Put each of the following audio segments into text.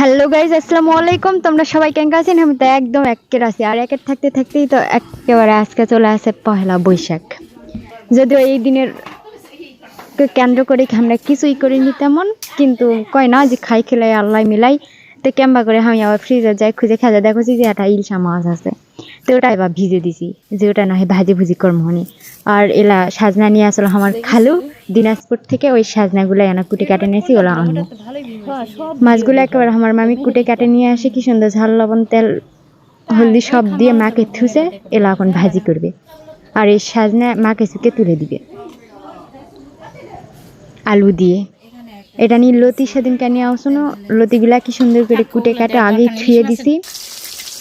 Hello guys আসসালামু আলাইকুম। তোমরা সবাই কেঙ্কা আছেন? আমি তো একদম একের আছি। আর একের থাকতে থাকতেই তো একেবারে আজকে চলে আসে পহেলা বৈশাখ। যদিও এই দিনের কেন্দ্র করে আমরা কিছুই করিনি তেমন, কিন্তু কয় না, যে খাই খেলাই, আল্লাহ মিলাই। তো কেম্বা করে আমি আবার ফ্রিজে যাই, খুঁজে খেতে দেখছি যে একটা ইলশা মাছ আছে। তো ওটা এবার ভিজে দিছি, যে ওটা না হয় ভাজি ভুজি কর্মহনি আর এলা সাজনা নিয়ে আসলে আমার খালু। দিনাজপুর থেকে ওই সাজনাগুলো এনা কুটে কাটে নিয়েছি, ওলা আনব মাছগুলো একেবারে আমার মামি কুটে কাটে নিয়ে আসে, কি সুন্দর ঝাল লবণ, তেল, হলদি সব দিয়ে মাকে থুসে, এলা এখন ভাজি করবে। আর এই সাজনা মাকে চুকে তুলে দিবে। আলু দিয়ে। এটা নিয়ে লতি সেদিন কেন আসুন, লতিগুলা কি সুন্দর করে কুটে কাটে আগে ছুঁয়ে দিছি।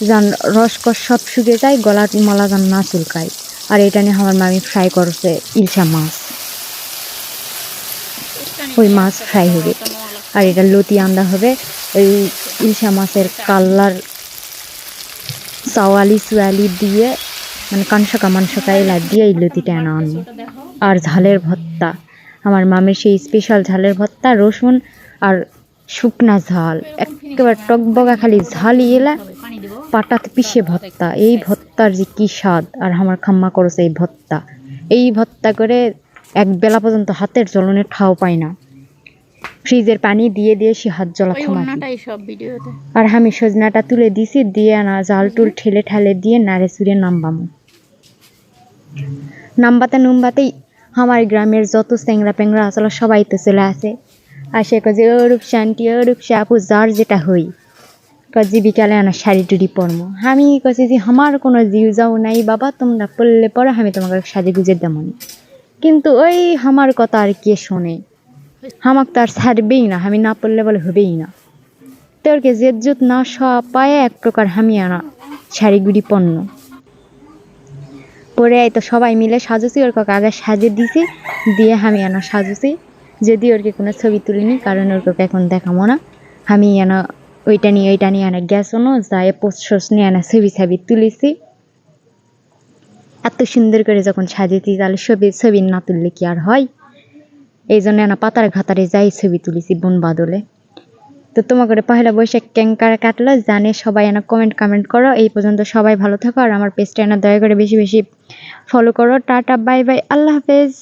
যেন রসকস সব শুকে যায় গলা মলা যেন না চুলকায়। আর এটা নিয়ে আমার মামি ফ্রাই করছে ইলশা মাছ। ওই মাছ ফ্রাই হবে। আর এটা লতি আন্দা হবে। ওই ইলশা মাছের কাল্লার চাওয়ালি চুয়ালি দিয়ে মানে কানসকা মানসকা এলা দিয়ে এই লতিটা আনা আনব। আর ঝালের ভত্তা আমার মামের সেই স্পেশাল ঝালের ভত্তা রসুন আর শুকনা ঝাল। একেবারে টকবগা খালি ঝালই এলা পাটাতে পিষে ভত্তা এই ভত্তার যে কি স্বাদ, আর আমার খাম্মা করছে এই ভত্তা এই ভত্তা করে এক বেলা পর্যন্ত হাতের জ্বলনে ঠাও পায় না। ফ্রিজের পানি দিয়ে দিয়ে সে হাত সব ভিডিওতে। আর আমি সজনাটা তুলে দিছি দিয়ে না জাল টুল ঠেলে ঠালে দিয়ে নাড়ে সুরে নামবাম। নামবাতে নুমবাতেই আমার গ্রামের যত স্যাংরা প্যাংরা আসলে সবাই তো চলে আসে। আর সে কাজে ওরূপ শান্তি ওরূপ আপু যার যেটা হই। কাজে বিকালে আনা শাড়ি টুড়ি পরমো। আমি কাছে যে আমার কোনো জিউ যাও নাই বাবা তোমরা পড়লে পরে আমি তোমাকে সাজে গুজে দেমনি। কিন্তু ওই আমার কথা আর কে শোনে? আমাকে তো আর ছাড়বেই না আমি না পড়লে বলে হবেই না। তোরকে জেজ্জুত না সব পায়ে এক প্রকার হামি আনা শাড়িগুড়ি পণ্য। পরে তো সবাই মিলে সাজুছি ওর কাকে আগে সাজে দিছি, দিয়ে আমি আনা সাজুছি যদি ওরকে কোনো ছবি তুলিনি, কারণ ওর কাকে এখন দেখাবো না। আমি আনা ওইটা নিয়ে ওইটা নিয়ে আনা গেছো না যায় পোস্ট সোস নিয়ে আনা ছবি ছবি তুলেছি। এত সুন্দর করে যখন সাজেছি, তাহলে ছবি ছবি না তুললে কি আর হয়? এই জন্য না পাতার ঘাতারে যাই ছবি তুলেছি বন বাদলে। তো তোমাকে পহেলা বৈশাখ ক্যাঙ্কার কাটলো, জানে সবাই এনা কমেন্ট কমেন্ট করো। এই পর্যন্ত সবাই ভালো থাকো আর আমার পেজটা এনা দয়া করে বেশি বেশি ফলো করো। টাটা বাই বাই আল্লাহ হাফেজ।